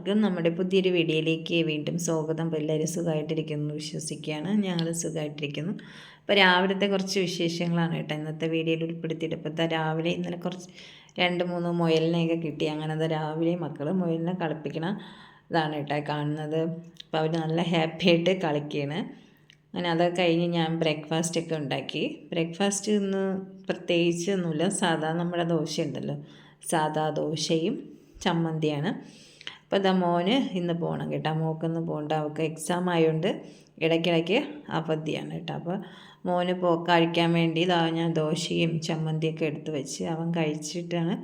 എല്ലാവർക്കും നമ്മുടെ പുതിയൊരു വീഡിയോയിലേക്ക് വീണ്ടും സ്വാഗതം. അപ്പോൾ എല്ലാവരും സുഖമായിട്ടിരിക്കുന്നു വിശ്വസിക്കുകയാണ്. ഞങ്ങൾ സുഖമായിട്ടിരിക്കുന്നു. അപ്പോൾ രാവിലത്തെ കുറച്ച് വിശേഷങ്ങളാണ് കേട്ടോ. ഇന്നത്തെ വീഡിയോയിൽ ഉൾപ്പെടുത്തിയിട്ട് ഇപ്പോൾ രാവിലെ ഇന്നലെ കുറച്ച് രണ്ട് മൂന്ന് മുയലിനെയൊക്കെ കിട്ടി. അങ്ങനെ രാവിലെ മക്കൾ മുയലിനെ കളിപ്പിക്കണ ഇതാണ് കേട്ടോ കാണുന്നത്. അപ്പോൾ അവർ നല്ല ഹാപ്പി ആയിട്ട് കളിക്കുകയാണ്. അങ്ങനെ അതൊക്കെ കഴിഞ്ഞ് ഞാൻ ബ്രേക്ക്ഫാസ്റ്റ് ഒക്കെ ഉണ്ടാക്കി. ബ്രേക്ക്ഫാസ്റ്റ് ഇന്ന് പ്രത്യേകിച്ച് ഒന്നുമില്ല. സാധാ നമ്മുടെ ദോശ ഉണ്ടല്ലോ സാധാ ദോശയും ചമ്മന്തിയാണ്. അപ്പോൾ ഇതാ മോന് ഇന്ന് പോകണം കേട്ടോ. മോക്കൊന്ന് പോകണ്ട അവൾക്ക് എക്സാം ആയതുകൊണ്ട് ഇടയ്ക്കിടയ്ക്ക് അവധിയാണ് കേട്ടോ. അപ്പോൾ മോന് പോ കഴിക്കാൻ വേണ്ടി ഇതാ ഞാൻ ദോശയും ചമ്മന്തിയൊക്കെ എടുത്ത് വെച്ച് അവൻ കഴിച്ചിട്ടാണ്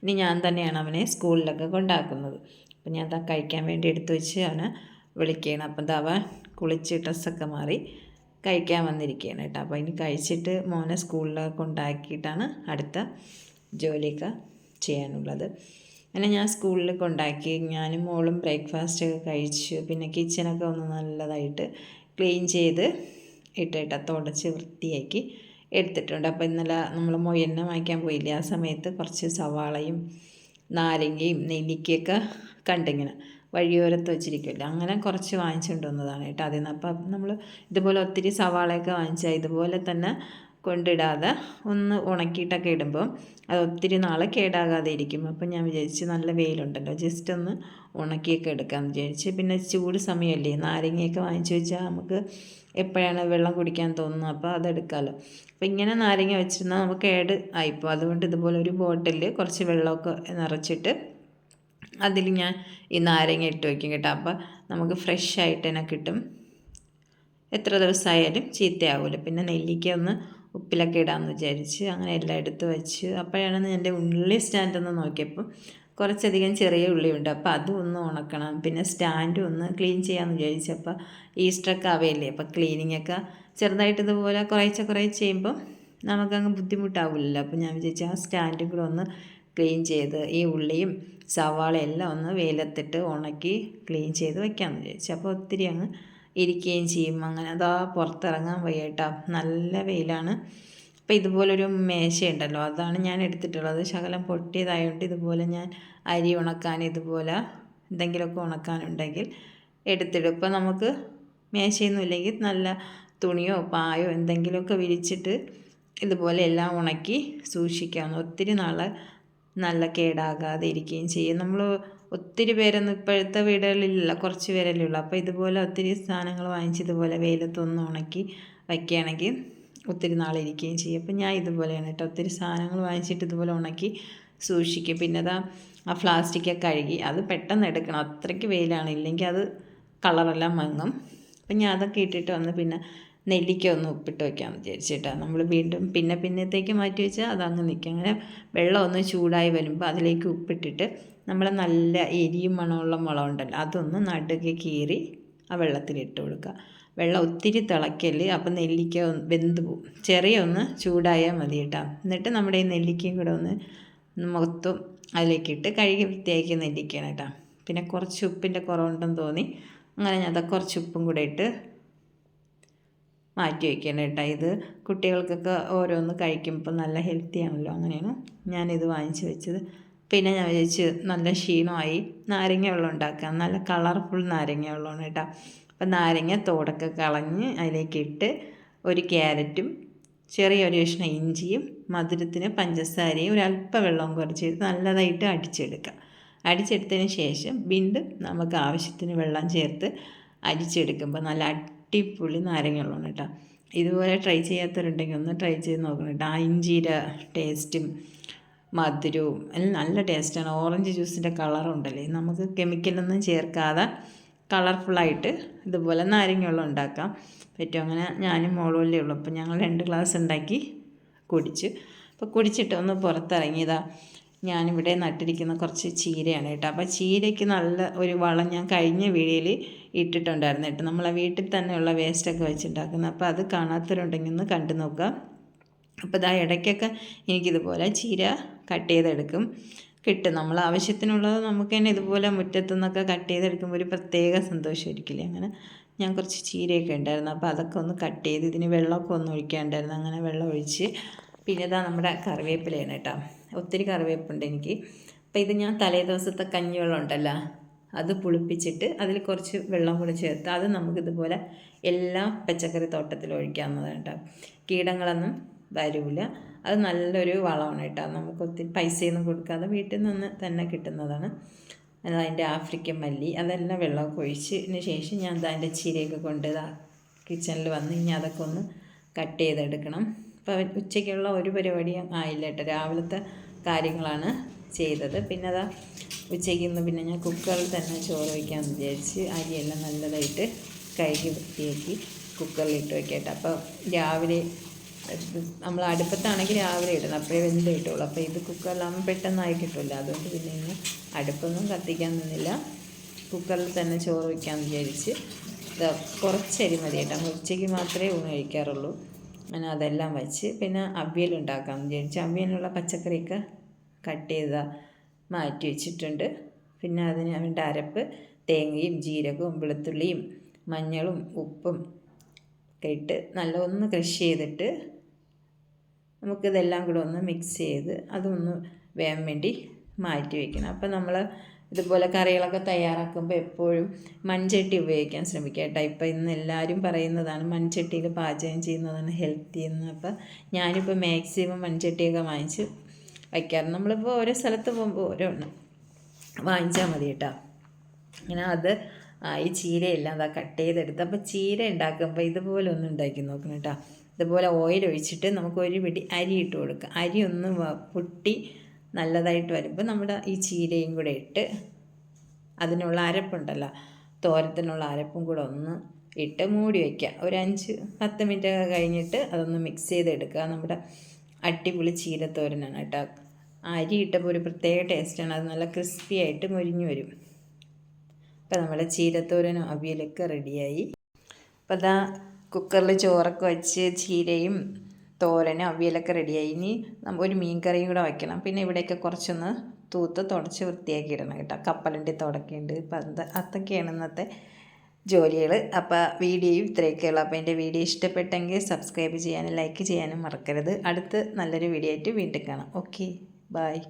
ഇനി ഞാൻ തന്നെയാണ് അവനെ സ്കൂളിലൊക്കെ കൊണ്ടാക്കുന്നത്. അപ്പോൾ ഞാൻ അതാ കഴിക്കാൻ വേണ്ടി എടുത്ത് വെച്ച് അവനെ വിളിക്കുകയാണ്. അപ്പം ഇതാ അവൻ കുളിച്ച് ഡ്രസ്സൊക്കെ മാറി കഴിക്കാൻ വന്നിരിക്കുകയാണ് കേട്ടോ. അപ്പോൾ ഇനി കഴിച്ചിട്ട് മോനെ സ്കൂളിലൊക്കെ കൊണ്ടാക്കിയിട്ടാണ് അടുത്ത ജോലിയൊക്കെ ചെയ്യാനുള്ളത്. അങ്ങനെ ഞാൻ സ്കൂളിൽ കൊണ്ടാക്കി. ഞാനും മോളും ബ്രേക്ക്ഫാസ്റ്റ് ഒക്കെ കഴിച്ചു. പിന്നെ കിച്ചണൊക്കെ ഒന്ന് നല്ലതായിട്ട് ക്ലീൻ ചെയ്ത് ഇട്ടിട്ട് തുടച്ച് വൃത്തിയാക്കി എടുത്തിട്ടുണ്ട്. അപ്പോൾ ഇന്നലെ നമ്മൾ മൊയന്നെ വാങ്ങിക്കാൻ പോയില്ല? ആ സമയത്ത് കുറച്ച് സവാളയും നാരങ്ങയും നെല്ലിക്കയൊക്കെ കണ്ടിങ്ങനെ വഴിയോരത്ത് വെച്ചിരിക്കുമല്ലോ അങ്ങനെ കുറച്ച് വാങ്ങിച്ചുകൊണ്ട് വന്നതാണ് കേട്ടോ അതിൽ നിന്ന് അപ്പം നമ്മൾ ഇതുപോലെ ഒത്തിരി സവാളയൊക്കെ വാങ്ങിച്ചാൽ ഇതുപോലെ തന്നെ കൊണ്ടിടാതെ ഒന്ന് ഉണക്കിയിട്ടൊക്കെ ഇടുമ്പം അത് ഒത്തിരി നാൾ കേടാകാതെ ഇരിക്കും. അപ്പം ഞാൻ വിചാരിച്ച് നല്ല വെയിലുണ്ടല്ലോ ജസ്റ്റ് ഒന്ന് ഉണക്കിയൊക്കെ എടുക്കാമെന്ന് വിചാരിച്ച്. പിന്നെ ചൂട് സമയമല്ലേ നാരങ്ങയൊക്കെ വാങ്ങിച്ചു വെച്ചാൽ നമുക്ക് എപ്പോഴാണ് വെള്ളം കുടിക്കാൻ തോന്നുന്നത്? അപ്പോൾ അതെടുക്കാമല്ലോ അപ്പോൾ ഇങ്ങനെ നാരങ്ങ വെച്ചിരുന്നാൽ നമുക്ക് കേട് ആയിപ്പോൾ അതുകൊണ്ട് ഇതുപോലെ ഒരു ബോട്ടിൽ കുറച്ച് വെള്ളമൊക്കെ നിറച്ചിട്ട് അതിൽ ഞാൻ ഈ നാരങ്ങ ഇട്ട് വയ്ക്കും കേട്ടോ. അപ്പോൾ നമുക്ക് ഫ്രഷ് ആയിട്ട് തന്നെ കിട്ടും. എത്ര ദിവസമായാലും ചീത്തയാവില്ല പിന്നെ നെല്ലിക്ക ഒന്ന് ഉപ്പിലൊക്കെ ഇടാമെന്ന് വിചാരിച്ച് അങ്ങനെ എല്ലാം എടുത്ത് വെച്ച് അപ്പോഴാണ് എന്റെ ഉള്ളി സ്റ്റാൻഡൊന്ന് നോക്കിയപ്പോൾ കുറച്ചധികം ചെറിയ ഉള്ളിയുണ്ട്. അപ്പോൾ അതും ഒന്ന് ഉണക്കണം. പിന്നെ സ്റ്റാൻഡും ഒന്ന് ക്ലീൻ ചെയ്യാമെന്ന് വിചാരിച്ചപ്പോൾ ഈസ്റ്ററൊക്കെ അവയല്ലേ? അപ്പോൾ ക്ലീനിങ്ങൊക്കെ ചെറുതായിട്ട് ഇതുപോലെ കുറേശ്ശെ കുറേ ചെയ്യുമ്പോൾ നമുക്കങ്ങ് ബുദ്ധിമുട്ടാവില്ലല്ലോ. അപ്പോൾ ഞാൻ വിചാരിച്ചു ആ സ്റ്റാൻഡും കൂടെ ഒന്ന് ക്ലീൻ ചെയ്ത് ഈ ഉള്ളിയും സവാളയും എല്ലാം ഒന്ന് വെയിലത്തിട്ട് ഉണക്കി ക്ലീൻ ചെയ്ത് വയ്ക്കാമെന്ന് വിചാരിച്ചു. അപ്പോൾ ഒത്തിരി അങ്ങ് ഇരിക്കുകയും ചെയ്യും. അങ്ങനെ അതാ പുറത്തിറങ്ങാൻ വയ്യട്ടോ നല്ല വെയിലാണ്. അപ്പോൾ ഇതുപോലൊരു മേശയുണ്ടല്ലോ അതാണ് ഞാൻ എടുത്തിട്ടുള്ളത്. ശകലം പൊട്ടിയതായതുകൊണ്ട് ഇതുപോലെ ഞാൻ അരി ഉണക്കാൻ ഇതുപോലെ എന്തെങ്കിലുമൊക്കെ ഉണക്കാനുണ്ടെങ്കിൽ എടുത്തിടും. ഇപ്പോൾ നമുക്ക് മേശയൊന്നും ഇല്ലെങ്കിൽ നല്ല തുണിയോ പായോ എന്തെങ്കിലുമൊക്കെ വിരിച്ചിട്ട് ഇതുപോലെ എല്ലാം ഉണക്കി സൂക്ഷിക്കാവുന്ന ഒത്തിരി നാൾ നല്ല കേടാകാതെ ഇരിക്കുകയും ചെയ്യും. നമ്മൾ ഒത്തിരി പേരൊന്നും ഇപ്പോഴത്തെ വീടുകളിലില്ല കുറച്ച് പേരല്ലേ ഉള്ളൂ. അപ്പോൾ ഇതുപോലെ ഒത്തിരി സാധനങ്ങൾ വാങ്ങിച്ച് ഇതുപോലെ വെയിലത്തൊന്ന് ഉണക്കി വയ്ക്കുകയാണെങ്കിൽ ഒത്തിരി നാളിരിക്കുകയും ചെയ്യും. അപ്പോൾ ഞാൻ ഇതുപോലെയാണ് കേട്ടോ. ഒത്തിരി സാധനങ്ങൾ വാങ്ങിച്ചിട്ട് ഇതുപോലെ ഉണക്കി സൂക്ഷിക്കും. പിന്നെ അതാ ആ പ്ലാസ്റ്റിക്കൊക്കെ കഴുകി അത് പെട്ടെന്ന് എടുക്കണം. അത്രയ്ക്ക് വെയിലാണ്. ഇല്ലെങ്കിൽ അത് കളറെല്ലാം മങ്ങും. അപ്പം ഞാൻ അതൊക്കെ ഇട്ടിട്ട് വന്ന് പിന്നെ നെല്ലിക്ക ഒന്ന് ഉപ്പിട്ട് വയ്ക്കാമെന്ന് വിചാരിച്ചിട്ടാണ് നമ്മൾ വീണ്ടും പിന്നെ പിന്നത്തേക്ക് മാറ്റി വെച്ചാൽ അതങ്ങ് നിൽക്കും അങ്ങനെ വെള്ളം ഒന്ന് ചൂടായി വരുമ്പോൾ അതിലേക്ക് ഉപ്പിട്ടിട്ട് നമ്മൾ നല്ല എരിയും മണമുള്ള മുളക് ഉണ്ടല്ലോ അതൊന്ന് നടുകെ കീറി ആ വെള്ളത്തിലിട്ട് കൊടുക്കുക. വെള്ളം ഒത്തിരി തിളക്കൽ അപ്പം നെല്ലിക്ക വെന്ത് പോവും. ചെറിയ ഒന്ന് ചൂടായാൽ മതി കേട്ടോ. എന്നിട്ട് നമ്മുടെ ഈ നെല്ലിക്കയും കൂടെ ഒന്ന് മൊത്തം അതിലേക്കിട്ട് കഴുകി വൃത്തിയാക്കി നെല്ലിക്കയാണ് കേട്ടോ. പിന്നെ കുറച്ച് ഉപ്പിന്റെ കുറവുണ്ടെന്ന് തോന്നി. അങ്ങനെ ഞാൻ അതൊക്കെ കുറച്ച് ഉപ്പും കൂടെ ഇട്ട് മാറ്റി വയ്ക്കണം കേട്ടോ. ഇത് കുട്ടികൾക്കൊക്കെ ഓരോന്ന് കഴിക്കുമ്പോൾ നല്ല ഹെൽത്തി ആണല്ലോ. അങ്ങനെയാണ് ഞാനിത് വാങ്ങിച്ച് വെച്ചത്. പിന്നെ ഞാൻ വിചാരിച്ച് നല്ല ക്ഷീണമായി നാരങ്ങ വെള്ളം ഉണ്ടാക്കാം. നല്ല കളർഫുൾ നാരങ്ങ വെള്ളമാണ് കേട്ടോ. അപ്പം നാരങ്ങ തോടൊക്കെ കളഞ്ഞ് അതിലേക്ക് ഇട്ട് ഒരു ക്യാരറ്റും ചെറിയൊരു കഷ്ണം ഇഞ്ചിയും മധുരത്തിന് പഞ്ചസാരയും ഒരു അല്പ വെള്ളവും കുറച്ച് നല്ലതായിട്ട് അടിച്ചെടുക്കുക അടിച്ചെടുത്തതിന് ശേഷം വീണ്ടും നമുക്ക് ആവശ്യത്തിന് വെള്ളം ചേർത്ത് അരിച്ചെടുക്കുമ്പോൾ നല്ല അടിപൊളി നാരങ്ങ വെള്ളമാണ് കേട്ടോ. ഇതുപോലെ ട്രൈ ചെയ്യാത്തവരുണ്ടെങ്കിൽ ഒന്ന് ട്രൈ ചെയ്ത് നോക്കണം കേട്ടോ. ആ ഇഞ്ചിയുടെ ടേസ്റ്റും മധുരവും എല്ലാം നല്ല ടേസ്റ്റാണ് ഓറഞ്ച് ജ്യൂസിന്റെ കളറുണ്ടല്ലേ നമുക്ക് കെമിക്കലൊന്നും ചേർക്കാതെ കളർഫുള്ളായിട്ട് ഇതുപോലെ നാരങ്ങ വെള്ളം ഉണ്ടാക്കാം. പറ്റും. അങ്ങനെ ഞാനും മോളുമല്ലേ ഉള്ളൂ. അപ്പോൾ ഞങ്ങൾ രണ്ട് ഗ്ലാസ് ഉണ്ടാക്കി കുടിച്ച്. അപ്പോൾ കുടിച്ചിട്ട് ഒന്ന് പുറത്തിറങ്ങിയതാ. ഞാനിവിടെ നട്ടിരിക്കുന്ന കുറച്ച് ചീരയാണ് കേട്ടോ. അപ്പോൾ ചീരയ്ക്ക് നല്ല ഒരു വളം ഞാൻ കഴിഞ്ഞ വീഡിയോയിൽ ഇട്ടിട്ടുണ്ടായിരുന്നു കേട്ടോ. നമ്മളെ വീട്ടിൽ തന്നെയുള്ള വേസ്റ്റൊക്കെ വെച്ചുണ്ടാക്കുന്നത്. അപ്പോൾ അത് കാണാത്തവരുണ്ടെങ്കിൽ ഒന്ന് കണ്ടു നോക്കുക. അപ്പോൾ ഇതാ ഇടയ്ക്കൊക്കെ എനിക്കിതുപോലെ ചീര കട്ട് ചെയ്തെടുക്കും. കിട്ടും. നമ്മൾ ആവശ്യത്തിനുള്ളത് നമുക്ക് തന്നെ ഇതുപോലെ മുറ്റത്തു നിന്നൊക്കെ കട്ട് ചെയ്തെടുക്കുമ്പോൾ ഒരു പ്രത്യേക സന്തോഷമായിരിക്കില്ലേ അങ്ങനെ ഞാൻ കുറച്ച് ചീരയൊക്കെ ഉണ്ടായിരുന്നു. അപ്പോൾ അതൊക്കെ ഒന്ന് കട്ട് ചെയ്ത് ഇതിന് വെള്ളമൊക്കെ ഒന്ന് ഒഴിക്കാണ്ടായിരുന്നു. അങ്ങനെ വെള്ളം ഒഴിച്ച് പിന്നെ ഇതാ നമ്മുടെ കറിവേപ്പിലയാണ് കേട്ടോ. ഒത്തിരി കറിവേപ്പുണ്ട് എനിക്ക്. അപ്പോൾ ഇത് ഞാൻ തലേ ദിവസത്തെ കഞ്ഞിവെള്ളം ഉണ്ടല്ലോ അത് പുളിപ്പിച്ചിട്ട് അതിൽ കുറച്ച് വെള്ളം കൂടി ചേർത്ത് അത് നമുക്കിതുപോലെ എല്ലാ പച്ചക്കറി തോട്ടത്തിലും ഒഴിക്കാവുന്നതാണ് കീടങ്ങളൊന്നും വരില്ല അത് നല്ലൊരു വളമാണ് കേട്ടോ. നമുക്ക് ഒത്തിരി പൈസയൊന്നും കൊടുക്കാതെ വീട്ടിൽ നിന്ന് തന്നെ കിട്ടുന്നതാണ്. അതിന്റെ ആഫ്രിക്കൻ മല്ലി അതെല്ലാം വെള്ളമൊക്കെ ഒഴിച്ചതിന് ശേഷം ഞാൻ അതിന്റെ ചീരയൊക്കെ കൊണ്ട് കിച്ചണിൽ വന്ന് ഇനി അതൊക്കെ ഒന്ന് കട്ട് ചെയ്തെടുക്കണം. അപ്പോൾ ഉച്ചയ്ക്കുള്ള ഒരു പരിപാടിയും ആയില്ല കേട്ടോ. രാവിലത്തെ കാര്യങ്ങളാണ് ചെയ്തത്. പിന്നെ അതാ ഉച്ചയ്ക്ക് ഇന്ന് പിന്നെ ഞാൻ കുക്കറിൽ തന്നെ ചോറ് വയ്ക്കാമെന്ന് വിചാരിച്ച് അരിയെല്ലാം നല്ലതായിട്ട് കഴുകി വൃത്തിയാക്കി കുക്കറിൽ ഇട്ട് വയ്ക്കട്ടെ. അപ്പോൾ രാവിലെ നമ്മൾ അടുപ്പത്താണെങ്കിൽ രാവിലെ ഇടണം. അപ്പോഴേ വെന്ത് കിട്ടുള്ളൂ. അപ്പോൾ ഇത് കുക്കറിലാകുമ്പോൾ പെട്ടെന്നായി കിട്ടില്ല അതുകൊണ്ട് പിന്നെ ഇന്ന് അടുപ്പൊന്നും കത്തിക്കാൻ നിന്നില്ല. കുക്കറിൽ തന്നെ ചോറ് വയ്ക്കാമെന്ന് വിചാരിച്ച്. കുറച്ചരി മതി കേട്ടോ ഉച്ചയ്ക്ക് മാത്രമേ ഊണ് കഴിക്കാറുള്ളൂ. അങ്ങനെ അതെല്ലാം വെച്ച് പിന്നെ അവിയൽ ഉണ്ടാക്കാമെന്ന് വിചാരിച്ചു അവിയലിനുള്ള പച്ചക്കറിയൊക്കെ കട്ട് ചെയ്ത മാറ്റി വെച്ചിട്ടുണ്ട്. പിന്നെ അതിന് അതിന്റെ അരപ്പ് തേങ്ങയും ജീരകവും വെളുത്തുള്ളിയും മഞ്ഞളും ഉപ്പും ഒക്കെ ഇട്ട് നല്ല ഒന്ന് ക്രഷ് ചെയ്തിട്ട് നമുക്കിതെല്ലാം കൂടെ ഒന്ന് മിക്സ് ചെയ്ത് അതൊന്ന് വേകാൻ വേണ്ടി മാറ്റി വയ്ക്കണം അപ്പോൾ നമ്മൾ ഇതുപോലെ കറികളൊക്കെ തയ്യാറാക്കുമ്പോൾ എപ്പോഴും മൺചട്ടി ഉപയോഗിക്കാൻ ശ്രമിക്കുക കേട്ടോ. ഇപ്പോൾ ഇന്ന് എല്ലാവരും പറയുന്നതാണ് മൺചട്ടിയിൽ പാചകം ചെയ്യുന്നതാണ് ഹെൽത്തി എന്ന്. അപ്പോൾ ഞാനിപ്പോൾ മാക്സിമം മൺചട്ടിയൊക്കെ വാങ്ങിച്ച് വയ്ക്കാറ്. നമ്മളിപ്പോൾ ഓരോ സ്ഥലത്ത് പോകുമ്പോൾ ഓരോ വാങ്ങിച്ചാൽ മതി കേട്ടോ. അങ്ങനെ അത് ഈ ചീരയെല്ലാം അതാ കട്ട് ചെയ്തെടുത്ത്. അപ്പോൾ ചീര ഉണ്ടാക്കുമ്പോൾ ഇതുപോലെ ഒന്ന് ഉണ്ടാക്കി നോക്കണം കേട്ടോ. ഇതുപോലെ ഓയിൽ ഒഴിച്ചിട്ട് നമുക്ക് ഒരു പിടി അരി ഇട്ട് കൊടുക്കുക അരി ഒന്ന് പൊട്ടി നല്ലതായിട്ട് വരുമ്പോൾ നമ്മുടെ ഈ ചീരയും കൂടെ ഇട്ട് അതിനുള്ള അരപ്പുണ്ടല്ലോ തോരത്തിനുള്ള അരപ്പും കൂടെ ഒന്ന് ഇട്ട് മൂടി വയ്ക്കുക. ഒരു അഞ്ച് പത്ത് മിനിറ്റ് കഴിഞ്ഞിട്ട് അതൊന്ന് മിക്സ് ചെയ്തെടുക്കുക. നമ്മുടെ അടിപൊളി ചീരത്തോരനാണ് കേട്ടോ. അരി ഇട്ടപ്പോൾ ഒരു പ്രത്യേക ടേസ്റ്റാണ് അത് നല്ല ക്രിസ്പി ആയിട്ട് മുരിഞ്ഞു വരും. അപ്പോൾ നമ്മുടെ ചീരത്തോരനും അവിയലൊക്കെ റെഡിയായി അപ്പോൾ അതാ കുക്കറിൽ ചോറൊക്കെ വെച്ച് ചീരയും തോരനും അവിയലൊക്കെ റെഡിയായി ഇനി ഒരു മീൻ കറിയും കൂടെ വയ്ക്കണം പിന്നെ ഇവിടെയൊക്കെ കുറച്ചൊന്ന് തൂത്ത് തുടച്ച് വൃത്തിയാക്കി ഇടണം കേട്ടോ. കപ്പലിന്റെ തുടക്കുന്നുണ്ട് ഇപ്പം അത് അതൊക്കെയാണ് ഇന്നത്തെ ജോലികൾ അപ്പോൾ വീഡിയോയും ഇത്രയൊക്കെയുള്ളൂ അപ്പോൾ എന്റെ വീഡിയോ ഇഷ്ടപ്പെട്ടെങ്കിൽ സബ്സ്ക്രൈബ് ചെയ്യാനും ലൈക്ക് ചെയ്യാനും മറക്കരുത്. അടുത്ത് നല്ലൊരു വീഡിയോ ആയിട്ട് വീണ്ടും കാണാം. Okay bye